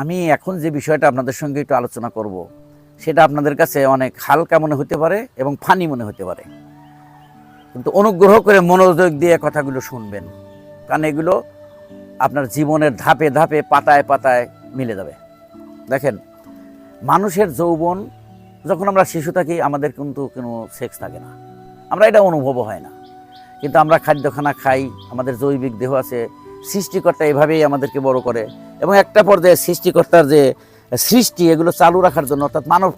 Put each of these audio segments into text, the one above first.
আমি এখন যে বিষয়টা আপনাদের সঙ্গে একটু আলোচনা করব, সেটা আপনাদের কাছে অনেক হালকা মনে হতে পারে এবং ফানি মনে হতে পারে। কিন্তু অনুগ্রহ করে মনোযোগ দিয়ে কথাগুলো শুনবেন, কারণ এগুলো আপনার জীবনের ধাপে ধাপে, পাতায় পাতায় মিলে যাবে। দেখেন, মানুষের যৌবন, যখন আমরা শিশু থাকি, আমাদের কিন্তু কোনো সেক্স থাকে না। আমরা এটা অনুভবও হয় না। কিন্তু আমরা খাদ্যখানা খাই, আমাদের জৈবিক দেহ আছে, সৃষ্টিকর্তা এভাবেই আমাদেরকে বড় করে। এবং একটা পর্যায়ে সৃষ্টিকর্তার যে সৃষ্টি, এগুলো চালু রাখার জন্য, অর্থাৎ মানব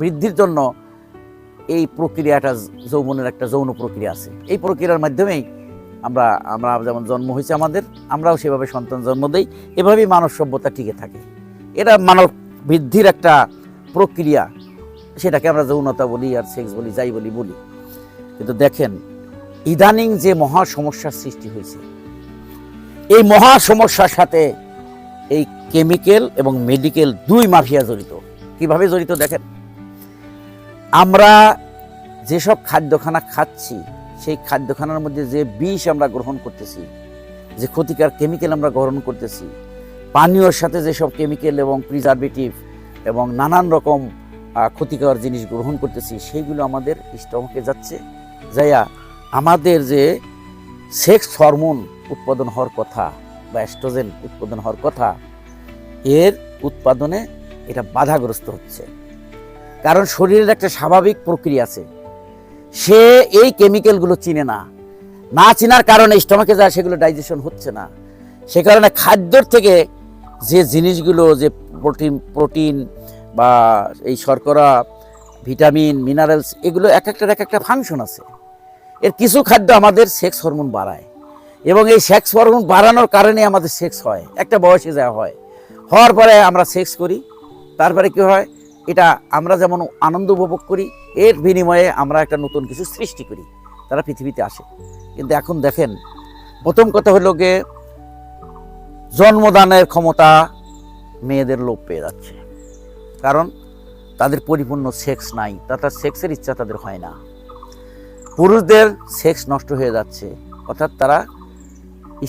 বৃদ্ধির জন্য এই প্রক্রিয়াটা যৌবনের একটা যৌন প্রক্রিয়া আছে। এই প্রক্রিয়ার মাধ্যমেই আমরা আমরা যেমন জন্ম হয়েছে আমাদের, আমরাও সেভাবে সন্তান জন্ম দেই, এভাবেই মানব সভ্যতা টিকে থাকে। এটা মানব বৃদ্ধির একটা প্রক্রিয়া, সেটাকে আমরা যৌনতা বলি আর সেক্স বলি, যাই বলি বলি। কিন্তু দেখেন ইদানিং যে মহা সমস্যার সৃষ্টি হয়েছে, এই মহা সমস্যার সাথে এই কেমিক্যাল এবং মেডিকেল দুই মাফিয়া জড়িত। কীভাবে জড়িত দেখেন? আমরা যেসব খাদ্যখানা খাচ্ছি, সেই খাদ্যখানার মধ্যে যে বিষ আমরা গ্রহণ করতেছি, যে ক্ষতিকার কেমিক্যাল আমরা গ্রহণ করতেছি, পানীয়র সাথে যেসব কেমিক্যাল এবং প্রিজারভেটিভ এবং নানান রকম ক্ষতিকর জিনিস গ্রহণ করতেছি, সেইগুলো আমাদের স্টমকে যাচ্ছে, যাইয়া আমাদের যে সেক্স হরমোন উৎপাদন হওয়ার কথা বা অ্যাস্ট্রোজেন উৎপাদন হওয়ার কথা, এর উৎপাদনে এটা বাধাগ্রস্ত হচ্ছে। কারণ শরীরের একটা স্বাভাবিক প্রক্রিয়া আছে। সে এই কেমিক্যালগুলো চিনে না। না চেনার কারণে স্টমাকে যায় সেগুলো ডাইজেশন হচ্ছে না। সে কারণে খাদ্যর থেকে যে জিনিসগুলো, যে প্রোটিন প্রোটিন বা এই শর্করা ভিটামিন মিনারেলস এগুলো এক একটার এক একটা ফাংশন আছে। এর কিছু খাদ্য আমাদের সেক্স হরমোন বাড়ায়। এবং এই সেক্স হরমোন বাড়ানোর কারণে আমাদের সেক্স হয়। একটা বয়সে যা হয়। হওয়ার পরে আমরা সেক্স করি। তারপরে কি হয়? এটা আমরা যেমন আনন্দ উপভোগ করি, এর বিনিময়ে আমরা একটা নতুন কিছু সৃষ্টি করি। তারা পৃথিবীতে আসে। কিন্তু এখন দেখেন, প্রথম কথা হলো গিয়ে জন্মদানের ক্ষমতা মেয়েদের লোপ পেয়ে যাচ্ছে। কারণ তাদের পরিপূর্ণ সেক্স নাই। তাদের সেক্সের ইচ্ছা তাদের হয় না। পুরুষদের সেক্স নষ্ট হয়ে যাচ্ছে। অর্থাৎ তারা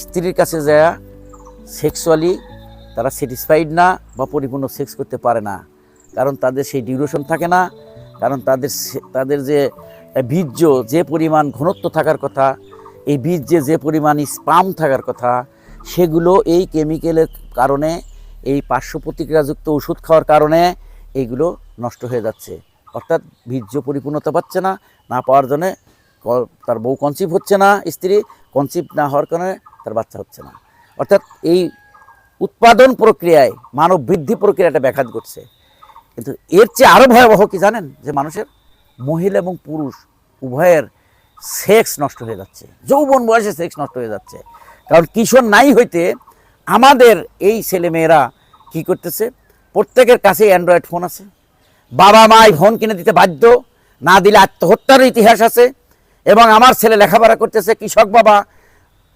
স্ত্রীর কাছে যায়, সেক্সুয়ালি তারা স্যাটিসফাইড না বা পরিপূর্ণ সেক্স করতে পারে না। কারণ তাদের সেই ডিউরেশন থাকে না, কারণ তাদের তাদের যে বীর্য, যে পরিমাণ ঘনত্ব থাকার কথা, এই বীর্যে যে পরিমাণ স্পাম থাকার কথা, সেগুলো এই কেমিক্যালের কারণে, এই পার্শ্ব প্রতিক্রিয়াযুক্ত ওষুধ খাওয়ার কারণে এইগুলো নষ্ট হয়ে যাচ্ছে। অর্থাৎ বীর্য পরিপূর্ণতা পাচ্ছে না না পাওয়ার জন্য তার বউ কনসিভ হচ্ছে না, স্ত্রী কনসিভ না হওয়ার কারণে তার বাচ্চা হচ্ছে না। অর্থাৎ এই উৎপাদন প্রক্রিয়ায়, মানব বৃদ্ধি প্রক্রিয়াটা ব্যাঘাত ঘটছে। কিন্তু এর চেয়ে আরও ভয়াবহ কি জানেন? যে মানুষের মহিলা এবং পুরুষ উভয়ের সেক্স নষ্ট হয়ে যাচ্ছে। যৌবন বয়সে সেক্স নষ্ট হয়ে যাচ্ছে। কারণ কিশোর নাই হইতে আমাদের এই ছেলেমেয়েরা কি করতেছে? প্রত্যেকের কাছে অ্যান্ড্রয়েড ফোন আছে। বাবা মা ফোন কিনে দিতে বাধ্য, না দিলে আত্মহত্যার ইতিহাস আছে। এবং আমার ছেলে লেখাপড়া করতেছে, কৃষক বাবা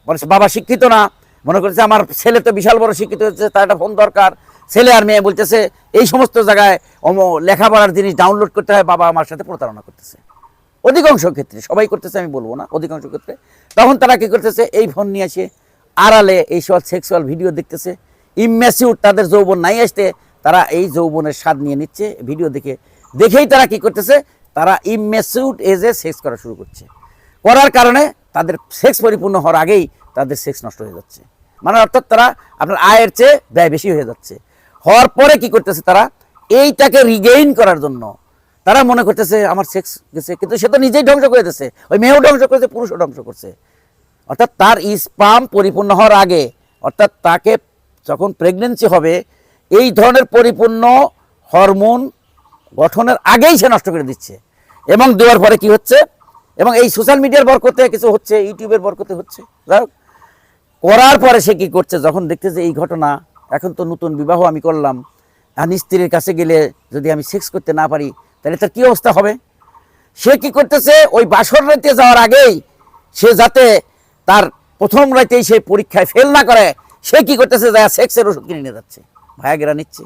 বলছে বাবা শিক্ষিত না, মনে করছে আমার ছেলে তো বিশাল বড় শিক্ষিত হচ্ছে, তার একটা ফোন দরকার। ছেলে আর মেয়ে বলতেছে, এই সমস্ত জায়গায় লেখাপড়ার জিনিস ডাউনলোড করতে হয়, বাবা আমার সাথে প্রতারণা করতেছে। অধিকাংশ ক্ষেত্রে, সবাই করতেছে, আমি বলব না, অধিকাংশ ক্ষেত্রে। তখন তারা কি করতেছে, এই ফোন নিয়ে এসে আড়ালে এই সব সেক্সুয়াল ভিডিও দেখতেছে। ইম্যাসিউর তাদের যৌবন নাই আসতে, তারা এই যৌবনের স্বাদ নিয়ে নিচ্ছে ভিডিও দেখে, দেখেই তারা কি করতেছে, তারা ইম্যাসিউড এজে সেক্স করা শুরু করছে। করার কারণে তাদের সেক্স পরিপূর্ণ হওয়ার আগেই তাদের সেক্স নষ্ট হয়ে যাচ্ছে। মানে অর্থাৎ তারা আপনার আয়ের চেয়ে ব্যয় বেশি হয়ে যাচ্ছে। হওয়ার পরে কি করতেছে তারা? এইটাকে রিগেইন করার জন্য তারা মনে করতেছে, আমার সেক্স গেছে। কিন্তু সে তো নিজেই ধ্বংস করে দিচ্ছে ওই মেয়েও ধ্বংস করেছে, পুরুষও ধ্বংস করছে। অর্থাৎ তার স্পাম পরিপূর্ণ হওয়ার আগে, অর্থাৎ তাকে যখন প্রেগনেন্সি হবে, এই ধরনের পরিপূর্ণ হরমোন গঠনের আগেই সে নষ্ট করে দিচ্ছে। এবং দেওয়ার পরে কি হচ্ছে? এবং এই সোশ্যাল মিডিয়ার বরকতে কিছু হচ্ছে ইউটিউবের বরকতে হচ্ছে। যাই করার পরে সে কি করছে? যখন দেখতেছে এই ঘটনা, এখন তো নতুন বিবাহ আমি করলাম, আর স্ত্রীর কাছে গেলে যদি আমি সেক্স করতে না পারি, তাহলে তার কি অবস্থা হবে? সে কি করতেছে? ওই বাসর রাইতে যাওয়ার আগেই সে যাতে তার প্রথম রাইতেই সে পরীক্ষায় ফেল না করে, সে কি করতেছে? যা সেক্সের ওষুধ কিনে নিয়ে যাচ্ছে। ভায়াগেরা নিচ্ছে,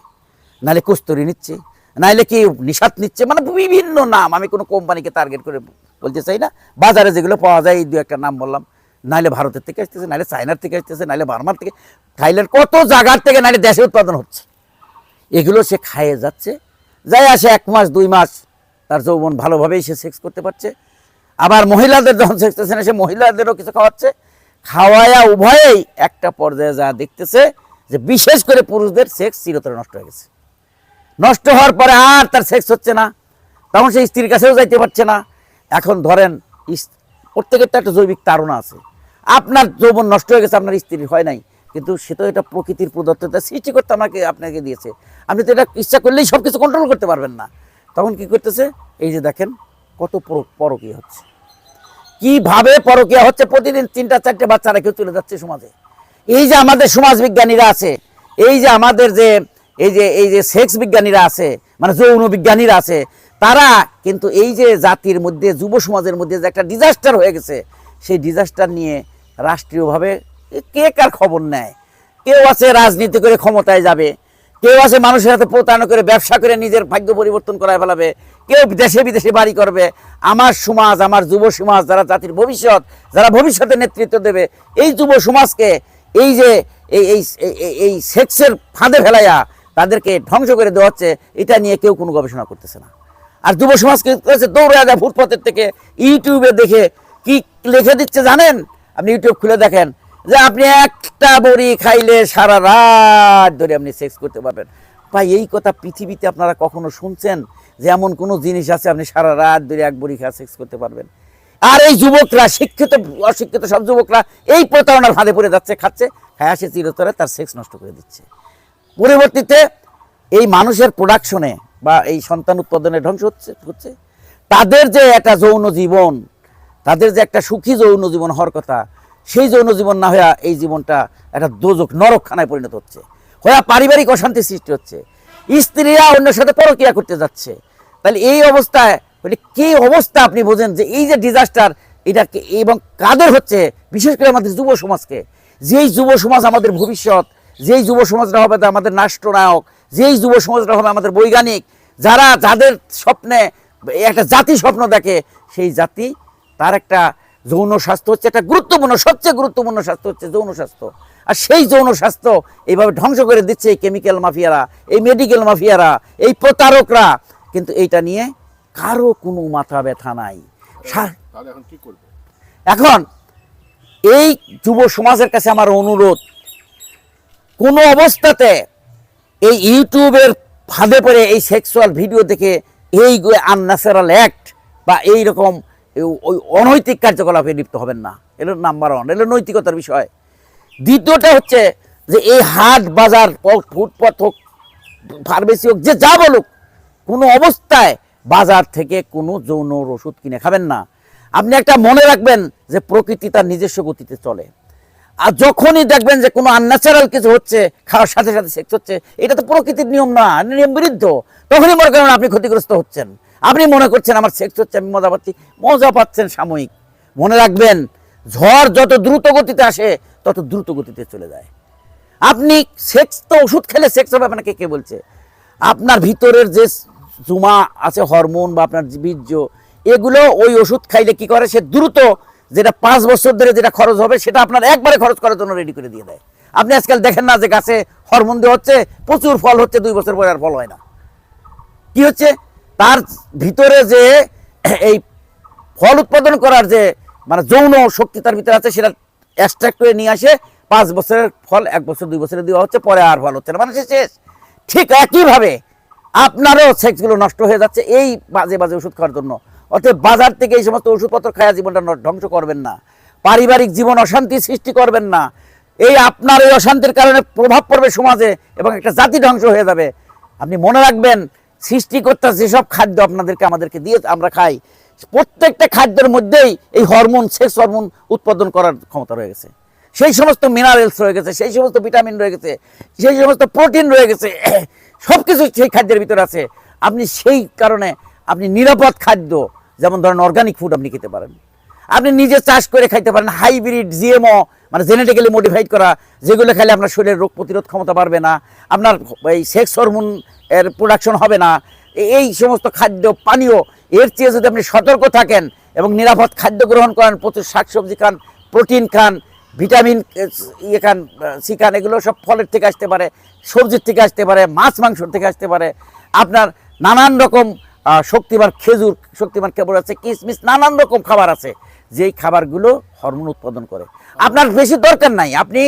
নাহলে কুস্তরি নিচ্ছে। নাহলে কি নিষাদ নিচ্ছে? মানে বিভিন্ন নাম। আমি কোনো কোম্পানিকে টার্গেট করে বলতে চাই না। বাজারে যেগুলো পাওয়া যায়, এই দু একটা নাম বললাম। নাইলে ভারতের থেকে আসতেছে, নাইলে চায়নার থেকে আসতেছে, নাইলে বার্মার থেকে। থাইল্যান্ড কত জায়গার থেকে নাইলে দেশে উৎপাদন হচ্ছে? এগুলো সে খাইয়ে যাচ্ছে। যাই আসে এক মাস, দুই মাস, তার যৌবন ভালোভাবেই সে সেক্স করতে পারছে। আবার মহিলাদের যখন সেক্স না, সে মহিলাদেরও কিছু খাওয়াচ্ছে। খাওয়ায়া উভয়েই একটা পর্যায়ে যা দেখতেছে, যে বিশেষ করে পুরুষদের সেক্স চিরতরে নষ্ট হয়ে গেছে। নষ্ট হওয়ার পরে আর তার সেক্স হচ্ছে না। তখন সে স্ত্রীর কাছেও যাইতে পারছে না। এখন ধরেন প্রত্যেকের তো একটা জৈবিক তাড়না আছে। আপনার যৌবন নষ্ট হয়ে গেছে, আপনার স্ত্রীর হয় নাই। কিন্তু সে তো এটা প্রকৃতির প্রদত্ততা সৃষ্টি করতে আমাকে, আপনাকে দিয়েছে। আপনি তো এটা ইচ্ছা করলেই সব কিছু কন্ট্রোল করতে পারবেন না। তখন কি করতেছে? এই যে দেখেন, কত পর- পরকীয়া হচ্ছে। কীভাবে পরকীয়া হচ্ছে? প্রতিদিন তিনটা, চারটে বাচ্চারা কেউ চলে যাচ্ছে সমাজে। এই যে আমাদের সমাজ বিজ্ঞানীরা আছে, এই যে আমাদের যে এই যে এই যে সেক্স বিজ্ঞানীরা আছে মানে যৌন বিজ্ঞানীরা আছে, তারা কিন্তু এই যে জাতির মধ্যে, যুব সমাজের মধ্যে যে একটা ডিজাস্টার হয়ে গেছে, সেই ডিজাস্টার নিয়ে রাষ্ট্রীয়ভাবে কে কার খবর নেয়? কেউ আছে রাজনীতি করে ক্ষমতায় যাবে, কেউ আছে মানুষের সাথে প্রতারণা করে ব্যবসা করে নিজের ভাগ্য পরিবর্তন করায় ফেলাবে, কেউ দেশে বিদেশে বাড়ি করবে। আমার সমাজ, আমার যুব সমাজ, যারা জাতির ভবিষ্যৎ, যারা ভবিষ্যতে নেতৃত্ব দেবে, এই যুব সমাজকে এই যে, এই এই সেক্সের ফাঁদে ফেলাইয়া ধ্বংস করে দেওয়া হচ্ছে, এটা নিয়ে কেউ কোনো গবেষণা করতেছে না। আর যুব সমাজকে দৌড়ে যায় ফুটপথের থেকে ইউটিউবে দেখে কি লিখে দিচ্ছে জানেন? আপনি ইউটিউব খুলে দেখেন যে আপনি একটা বড়ি খাইলে সারা রাত ধরে আপনি সেক্স করতে পারবেন। ভাই, এই কথা পৃথিবীতে আপনারা কখনো শুনছেন যে এমন কোনো জিনিস আছে আপনি সারা রাত ধরে এক বড়ি খা সেক্স করতে পারবেন? আর এই যুবকরা, শিক্ষিত, অশিক্ষিত সব যুবকরা এই প্রতারণার ফাঁদে পড়ে যাচ্ছে, খাচ্ছে, খায় আসে চিরতরে, তার সেক্স নষ্ট করে দিচ্ছে। পরবর্তীতে এই মানুষের প্রোডাকশনে বা এই সন্তান উৎপাদনে ধ্বংস হচ্ছে হচ্ছে। তাদের যে একটা যৌন জীবন, তাদের যে একটা সুখী যৌন জীবন হওয়ার কথা, সেই যৌন জীবন না হইয়া এই জীবনটা একটা দোজক নরকখানায় পরিণত হচ্ছে। হইয়া পারিবারিক অশান্তি সৃষ্টি হচ্ছে। স্ত্রীরা অন্যের সাথে পরকিয়া করতে যাচ্ছে। তাহলে এই অবস্থায় মানে কি অবস্থা আপনি বোঝেন যে এই যে ডিজাস্টার এটাকে এবং কাদের হচ্ছে, বিশেষ করে আমাদের যুব সমাজকে। যেই যুব সমাজ আমাদের ভবিষ্যৎ যেই যুব সমাজটা হবে আমাদের রাষ্ট্রনায়ক যেই যুব সমাজটা হবে আমাদের বৈজ্ঞানিক যারা যাদের স্বপ্নে একটা জাতি স্বপ্ন দেখে সেই জাতি তার একটা যৌন স্বাস্থ্য হচ্ছে একটা গুরুত্বপূর্ণ সবচেয়ে গুরুত্বপূর্ণ স্বাস্থ্য হচ্ছে যৌন স্বাস্থ্য। আর সেই যৌন স্বাস্থ্য এইভাবে ধ্বংস করে দিচ্ছে এই কেমিক্যাল মাফিয়ারা এই মেডিকেল মাফিয়ারা এই প্রতারকরা। কিন্তু এইটা নিয়ে কারও কোনো মাথা ব্যথা নাই। এখন এই যুব সমাজের কাছে আমার অনুরোধ কোনো অবস্থাতে এই ইউটিউবের ফাঁদে পড়ে এই সেক্সুয়াল ভিডিও দেখে এই আনন্যাচারাল অ্যাক্ট বা এই রকম ওই অনৈতিক কার্যকলাপে লিপ্ত হবেন না। এলো নাম্বার ওয়ান এলো নৈতিকতার বিষয়। দ্বিতীয়টা হচ্ছে যে এই হাট বাজার ফুটপাথ হোক ফার্মেসি হোক, যে যা বলুক, কোনো অবস্থায় বাজার থেকে কোনো যৌন ওষুধ কিনে খাবেন না। আপনি একটা মনে রাখবেন যে প্রকৃতি তার নিজস্ব গতিতে চলে। আর যখনই দেখবেন যে কোনো আনন্যাচারাল কিছু হচ্ছে, খাওয়ার সাথে সাথে সেক্স হচ্ছে, এটা তো প্রকৃতির নিয়ম না নিয়ম বিরুদ্ধ। তখনই মনে করেন আপনি ক্ষতিগ্রস্ত হচ্ছেন। আপনি মনে করছেন আমার সেক্স হচ্ছে, আমি মজা পাচ্ছি, মজা পাচ্ছেন সাময়িক। মনে রাখবেন, ঝড় যত দ্রুত গতিতে আসে, তত দ্রুত গতিতে চলে যায়। আপনি সেক্স তো ওষুধ খেলে সেক্স হবে আপনাকে কে বলছে? আপনার ভিতরের যে জুমা আছে হরমোন বা আপনার বীর্য, এগুলো ওই ওষুধ খাইলে কি করে? সে দ্রুত যেটা পাঁচ বছর ধরে যেটা খরচ হবে, সেটা আপনার একবারে খরচ করার জন্য রেডি করে দিয়ে দেয়। আপনি আজকাল দেখেন না যে গাছে হরমোন দেওয়া হচ্ছে, প্রচুর ফল হচ্ছে, দুই বছর পরে আর ফল হয় না। কি হচ্ছে? তার ভিতরে যে এই ফল উৎপাদন করার যে মানে যৌন শক্তি তার ভিতরে আছে, সেটা এক্সট্রাক্ট করে নিয়ে আসে, পাঁচ বছরের ফল, এক বছর, দুই বছরে দেওয়া হচ্ছে, পরে আর ফল হচ্ছে না। মানে শেষ। ঠিক একইভাবে আপনারও সেক্সগুলো নষ্ট হয়ে যাচ্ছে, এই বাজে বাজে ওষুধ খাওয়ার জন্য। অতএব বাজার থেকে এই সমস্ত ওষুধপত্র খায়া জীবনটা ধ্বংস করবেন না। পারিবারিক জীবন অশান্তি সৃষ্টি করবেন না। এই আপনার এই অশান্তির কারণে প্রভাব পড়বে সমাজে এবং একটা জাতি ধ্বংস হয়ে যাবে। আপনি মনে রাখবেন, সৃষ্টিকর্তা যেসব খাদ্য আপনাদেরকে, আমাদেরকে দিয়ে আমরা খাই, প্রত্যেকটা খাদ্যের মধ্যেই এই হরমোন, সেক্স হরমোন উৎপাদন করার ক্ষমতা রয়ে গেছে। সেই সমস্ত মিনারেলস রয়ে গেছে, সেই সমস্ত ভিটামিন রয়ে গেছে, সেই সমস্ত প্রোটিন রয়ে গেছে সব কিছু সেই খাদ্যের ভিতরে আছে। আপনি সেই কারণে আপনি নিরাপদ খাদ্য, যেমন ধরেন অর্গানিক ফুড আপনি খেতে পারেন। আপনি নিজে চাষ করে খাইতে পারেন হাইব্রিড জিএমও মানে জেনেটিক্যালি মডিফাইড করা, যেগুলো খেলে আপনার শরীরের রোগ প্রতিরোধ ক্ষমতা বাড়বে না, আপনার এই সেক্স হরমোন এর প্রোডাকশন হবে না এই সমস্ত খাদ্য, পানীয়, এর চেয়ে যদি আপনি সতর্ক থাকেন এবং নিরাপদ খাদ্য গ্রহণ করেন, প্রচুর শাকসবজি খান প্রোটিন খান ভিটামিন ইয়ে খান সি খান, এগুলো সব ফলের থেকে আসতে পারে, সবজির থেকে আসতে পারে, মাছ, মাংসর থেকে আসতে পারে, আপনার নানান রকম শক্তিমান খেজুর, শক্তিমান কেবল আছে, কিসমিস, নানান রকম খাবার আছে, যেই খাবারগুলো হরমোন উৎপাদন করে। আপনার বেশি দরকার নাই, আপনি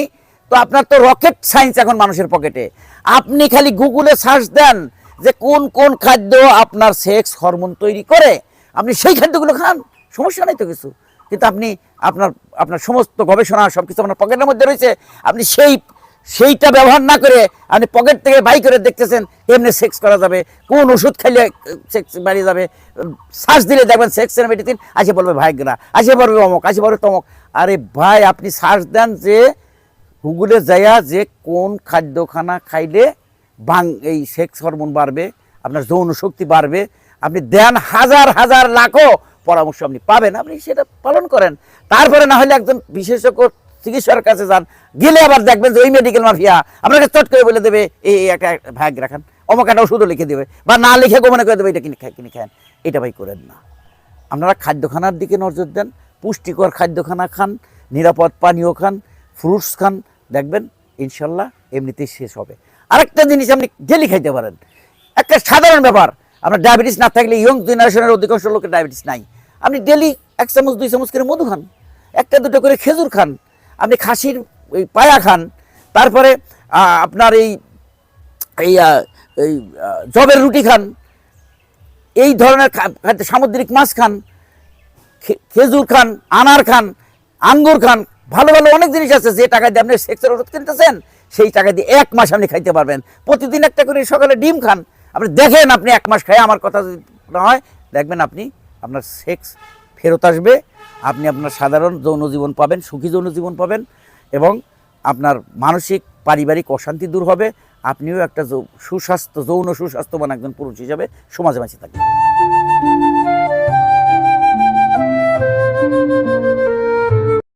তো আপনার তো রকেট সায়েন্স এখন মানুষের পকেটে আপনি খালি গুগলে সার্চ দেন যে কোন কোন খাদ্য আপনার সেক্স হরমোন তৈরি করে, আপনি সেই খাদ্যগুলো খান, সমস্যা নাই তো কিছু। কিন্তু আপনি আপনার আপনার সমস্ত গবেষণা সব কিছু আপনার পকেটের মধ্যে রয়েছে, আপনি সেই সেইটা ব্যবহার না করে আপনি পকেট থেকে বাই করে দেখতেছেন এমনি সেক্স করা যাবে, কোন ওষুধ খাইলে সেক্স বাড়িয়ে যাবে, শ্বাস দিলে দেখবেন সেক্সের মেডিসিন আসে বলবে ভাইগরা আসে বলবে অমক আসে বলবে তমক। আরে ভাই, আপনি সার্চ দেন যে গুগলে যাইয়া যে কোন খাদ্যখানা খাইলে বাং, এই সেক্স হরমোন বাড়বে, আপনার যৌন শক্তি বাড়বে, আপনি দেন হাজার হাজার লাখো পরামর্শ আপনি পাবেন। আপনি সেটা পালন করেন। তারপরে না হলে একজন বিশেষজ্ঞ চিকিৎসার কাছে যান, গেলে আবার দেখবেন যে ওই মেডিকেল মাফিয়া আপনাকে চট করে বলে দেবে, এই একটা ভাগ রাখান অমুক একটা ওষুধও লিখে দেবে, বা না লিখে গোমনে করে দেবে, এটা কিনে খায়, কিনে খান এটা ভাই করেন না। আপনারা খাদ্যখানার দিকে নজর দেন, পুষ্টিকর খাদ্যখানা খান, নিরাপদ পানীয় খান ফ্রুটস খান, দেখবেন ইনশাল্লাহ এমনিতেই শেষ হবে। আরেকটা জিনিস আপনি ডেলি খাইতে পারেন। একটা সাধারণ ব্যাপার, আপনার ডায়াবেটিস না থাকলে ইয়ং জেনারেশনের অধিকাংশ লোকের ডায়াবেটিস নাই। আপনি ডেলি এক চামচ, দুই চামচ করে মধু খান, একটা, দুটো করে খেজুর খান আপনি খাসির পায়া খান, তারপরে আপনার এই এই জবের রুটি খান, এই ধরনের সামুদ্রিক মাছ খান খেজুর খান, আনার খান, আঙ্গুর খান, ভালো ভালো অনেক জিনিস আছে, যে টাকা দিয়ে আপনি সেক্সের ওষুধ কিনতেছেন, সেই টাকা দিয়ে এক মাস আপনি খাইতে পারবেন। প্রতিদিন একটা করে সকালে ডিম খান। আপনি দেখেন আপনি এক মাস খাই আমার কথা যদি না হয়, দেখবেন আপনি আপনার সেক্স ফেরত আসবে আপনি আপনার সাধারণ যৌন জীবন পাবেন, সুখী যৌন জীবন পাবেন এবং আপনার মানসিক, পারিবারিক অশান্তি দূর হবে। আপনিও একটা সুস্বাস্থ্য, যৌন সুস্বাস্থ্যবান একজন পুরুষ হিসাবে সমাজে বাঁচে থাকবেন।